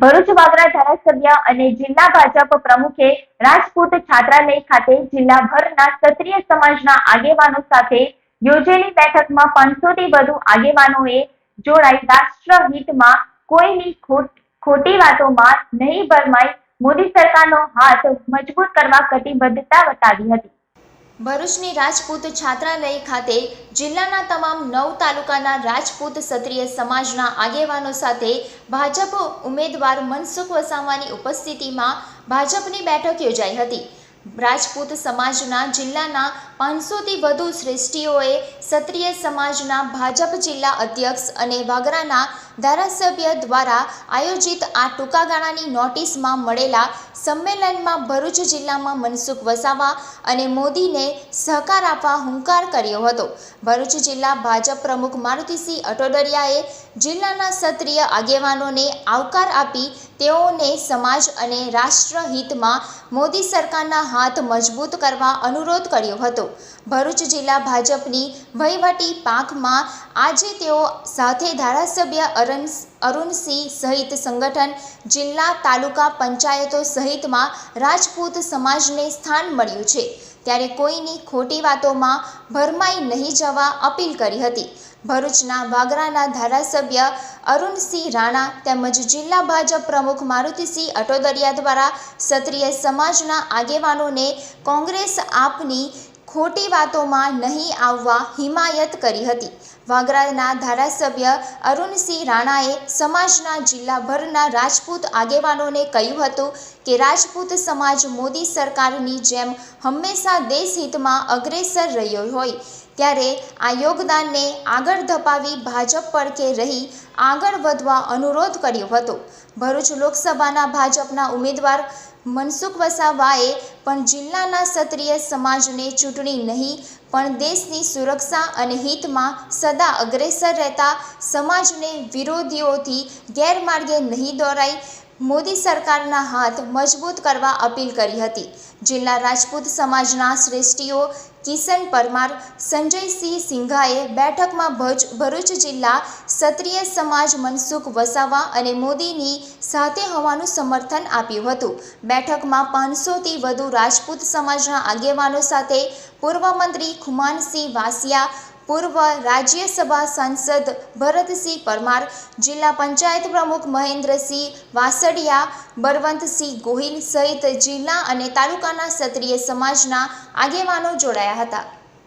ભરૂચ, વાગરા ધારાસભ્ય અને જિલ્લા ભાજપ પ્રમુખે રાજપૂત છાત્રાલય ખાતે જિલ્લાભરના ક્ષત્રિય સમાજના આગેવાનો સાથે યોજેલી બેઠકમાં પાંચસોથી વધુ આગેવાનોએ જોડાઈ રાષ્ટ્રહિતમાં કોઈની ખોટી વાતોમાં નહીં ભરમાઈ મોદી સરકારનો હાથ મજબૂત કરવા કટિબદ્ધતા બતાવી હતી. ભરૂચની રાજપૂત છાત્રાલય ખાતે જિલ્લાના તમામ નવ તાલુકાના રાજપૂત ક્ષત્રિય સમાજના આગેવાનો સાથે ભાજપ ઉમેદવાર મનસુખ વસાવાની ઉપસ્થિતિમાં ભાજપની બેઠક યોજાઈ હતી. રાજપૂત સમાજના જિલ્લાના પાંચસોથી વધુ શ્રેષ્ઠીઓએ ક્ષત્રિય સમાજના ભાજપ જિલ્લા અધ્યક્ષ અને વાગરાના ધારાસભ્ય દ્વારા આયોજિત આ ટૂંકા ગાળાની નોટિસમાં મળેલા સંમેલનમાં ભરૂચ જિલ્લામાં મનસુખ વસાવા અને મોદીને સહકાર આપવા હુંકાર કર્યો હતો. ભરૂચ જિલ્લા ભાજપ પ્રમુખ મારુતિસિંહ અટોડરિયાએ જિલ્લાના ક્ષત્રિય આગેવાનોને આવકાર આપી તેઓને સમાજ અને રાષ્ટ્રહિતમાં મોદી સરકારના હાથ મજબૂત કરવા અનુરોધ કર્યો હતો. ભરૂચ જિલ્લા ભાજપની વહીવટી પાંખમાં આજે તેઓ સાથે ધારાસભ્ય અરન અરુણસિંહ સહિત સંગઠન જિલ્લા તાલુકા પંચાયતો સહિતમાં રાજપૂત સમાજને સ્થાન મળ્યું છે. ત્યારે કોઈની ખોટી વાતોમાં ભરમાઈ નહીં જવા અપીલ કરી હતી. ભરૂચના વાગરાના ધારાસભ્ય અરુણસિંહ રાણા તેમજ જિલ્લા ભાજપ પ્રમુખ મારુતિસિંહ અટોદરિયા દ્વારા ક્ષત્રિય સમાજના આગેવાનોને કોંગ્રેસ આપની ખોટી વાતોમાં નહીં આવવા હિમાયત કરી હતી. વાગરાના ધારાસભ્ય અરુણસિંહ રાણાએ સમાજના જિલ્લાભરના રાજપૂત આગેવાનોને કહ્યું હતું કે રાજપૂત સમાજ મોદી સરકારની જેમ હંમેશા દેશહિતમાં અગ્રેસર રહ્યો હોય, ત્યારે આ યોગદાનને આગળ ધપાવી ભાજપ પડખે રહી આગળ વધવા અનુરોધ કર્યો હતો. ભરૂચ લોકસભાના ભાજપના ઉમેદવાર મનસુખ વસાવાએ પણ જિલ્લાના ક્ષત્રિય સમાજને ચૂંટણી નહીં પણ દેશની સુરક્ષા અને હિતમાં સદા અગ્રેસર રહેતા સમાજને વિરોધીઓથી ગેરમાર્ગે નહીં દોરાઈ મોદી સરકારના હાથ મજબૂત કરવા અપીલ કરી હતી. જિલ્લા રાજપૂત સમાજના શ્રેષ્ઠીઓ કિશન પરમાર, સંજયસિંહ સિંઘાએ બેઠકમાં ભજ, ભરૂચ જિલ્લા ક્ષત્રિય સમાજ મનસુખ વસાવા અને મોદીની સાથે હોવાનું સમર્થન આપ્યું હતું. બેઠકમાં પાંચસોથી વધુ રાજપૂત સમાજના આગેવાનો સાથે પૂર્વ મંત્રી ખુમાનસિંહ વાસિયા પૂર્વ રાજ્યસભા સાંસદ ભરતસિંહ પરમાર, જિલ્લા પંચાયત પ્રમુખ મહેન્દ્રસિંહ વાસડિયા, બળવંતસિંહ ગોહિલ સહિત જિલ્લા અને તાલુકાના ક્ષત્રિય સમાજના આગેવાનો જોડાયા હતા.